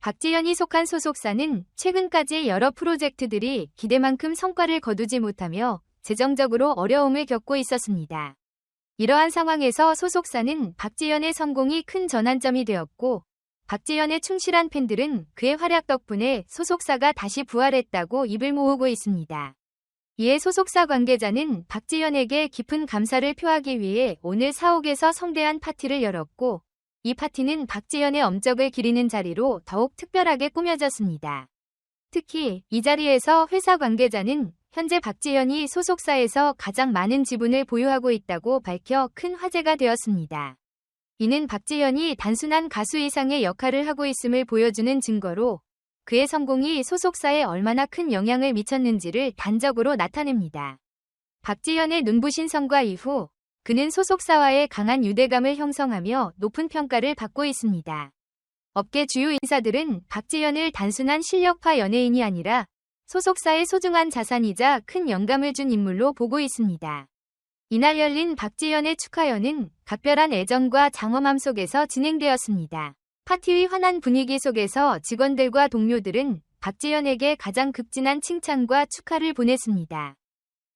박지현이 속한 소속사는 최근까지 여러 프로젝트들이 기대만큼 성과를 거두지 못하며 재정적으로 어려움을 겪고 있었습니다. 이러한 상황에서 소속사는 박지현의 성공이 큰 전환점이 되었고 박지현의 충실한 팬들은 그의 활약 덕분에 소속사가 다시 부활했다고 입을 모으고 있습니다. 이에 소속사 관계자는 박지현에게 깊은 감사를 표하기 위해 오늘 사옥에서 성대한 파티를 열었고 이 파티는 박지현의 엄적을 기리는 자리로 더욱 특별하게 꾸며졌습니다. 특히 이 자리에서 회사 관계자는 현재 박지현이 소속사에서 가장 많은 지분을 보유하고 있다고 밝혀 큰 화제가 되었습니다. 이는 박지현이 단순한 가수 이상의 역할을 하고 있음을 보여주는 증거로 그의 성공이 소속사에 얼마나 큰 영향을 미쳤는지를 단적으로 나타냅니다. 박지현의 눈부신 성과 이후 그는 소속사와의 강한 유대감을 형성하며 높은 평가를 받고 있습니다. 업계 주요 인사들은 박지현을 단순한 실력파 연예인이 아니라 소속사의 소중한 자산이자 큰 영감을 준 인물로 보고 있습니다. 이날 열린 박지현의 축하연은 각별한 애정과 장엄함 속에서 진행되었습니다. 파티의 환한 분위기 속에서 직원들과 동료들은 박지현에게 가장 극진한 칭찬과 축하를 보냈습니다.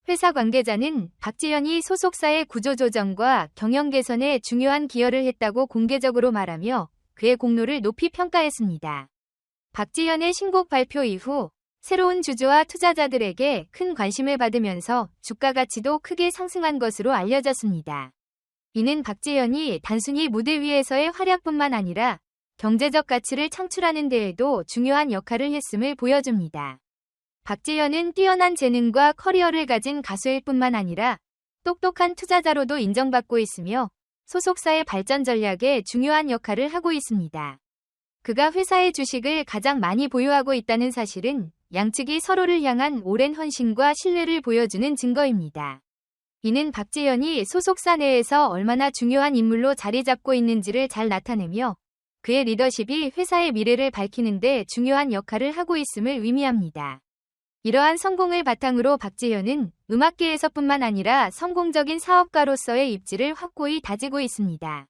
회사 관계자는 박지현이 소속사의 구조조정과 경영 개선에 중요한 기여를 했다고 공개적으로 말하며 그의 공로를 높이 평가했습니다. 박지현의 신곡 발표 이후 새로운 주주와 투자자들에게 큰 관심을 받으면서 주가 가치도 크게 상승한 것으로 알려졌습니다. 이는 박지현이 단순히 무대 위에서의 활약뿐만 아니라 경제적 가치를 창출하는 데에도 중요한 역할을 했음을 보여줍니다. 박지현은 뛰어난 재능과 커리어를 가진 가수일 뿐만 아니라 똑똑한 투자자로도 인정받고 있으며 소속사의 발전 전략에 중요한 역할을 하고 있습니다. 그가 회사의 주식을 가장 많이 보유하고 있다는 사실은 양측이 서로를 향한 오랜 헌신과 신뢰를 보여주는 증거입니다. 이는 박지현이 소속사 내에서 얼마나 중요한 인물로 자리 잡고 있는지를 잘 나타내며 그의 리더십이 회사의 미래를 밝히는 데 중요한 역할을 하고 있음을 의미합니다. 이러한 성공을 바탕으로 박지현은 음악계에서뿐만 아니라 성공적인 사업가로서의 입지를 확고히 다지고 있습니다.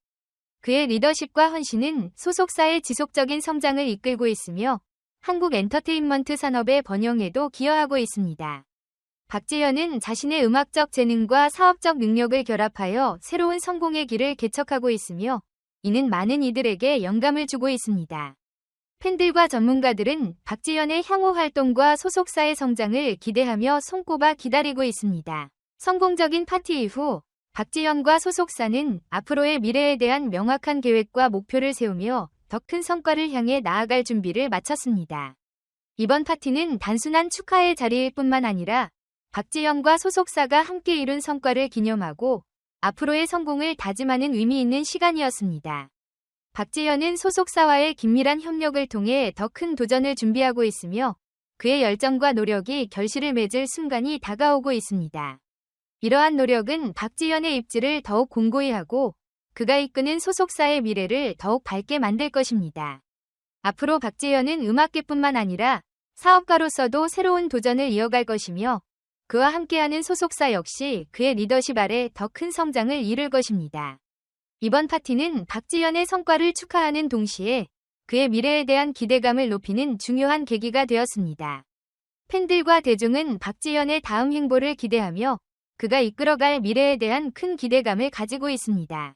그의 리더십과 헌신은 소속사의 지속적인 성장을 이끌고 있으며 한국 엔터테인먼트 산업의 번영에도 기여하고 있습니다. 박지현은 자신의 음악적 재능과 사업적 능력을 결합하여 새로운 성공의 길을 개척하고 있으며 이는 많은 이들에게 영감을 주고 있습니다. 팬들과 전문가들은 박지현의 향후 활동과 소속사의 성장을 기대하며 손꼽아 기다리고 있습니다. 성공적인 파티 이후 박지현과 소속사는 앞으로의 미래에 대한 명확한 계획과 목표를 세우며 더 큰 성과를 향해 나아갈 준비를 마쳤습니다. 이번 파티는 단순한 축하의 자리일 뿐만 아니라 박지현과 소속사가 함께 이룬 성과를 기념하고 앞으로의 성공을 다짐하는 의미 있는 시간이었습니다. 박지현은 소속사와의 긴밀한 협력을 통해 더 큰 도전을 준비하고 있으며 그의 열정과 노력이 결실을 맺을 순간이 다가오고 있습니다. 이러한 노력은 박지현의 입지를 더욱 공고히 하고 그가 이끄는 소속사의 미래를 더욱 밝게 만들 것입니다. 앞으로 박지현은 음악계뿐만 아니라 사업가로서도 새로운 도전을 이어갈 것이며 그와 함께하는 소속사 역시 그의 리더십 아래 더 큰 성장을 이룰 것입니다. 이번 파티는 박지현의 성과를 축하하는 동시에 그의 미래에 대한 기대감을 높이는 중요한 계기가 되었습니다. 팬들과 대중은 박지현의 다음 행보를 기대하며 그가 이끌어갈 미래에 대한 큰 기대감을 가지고 있습니다.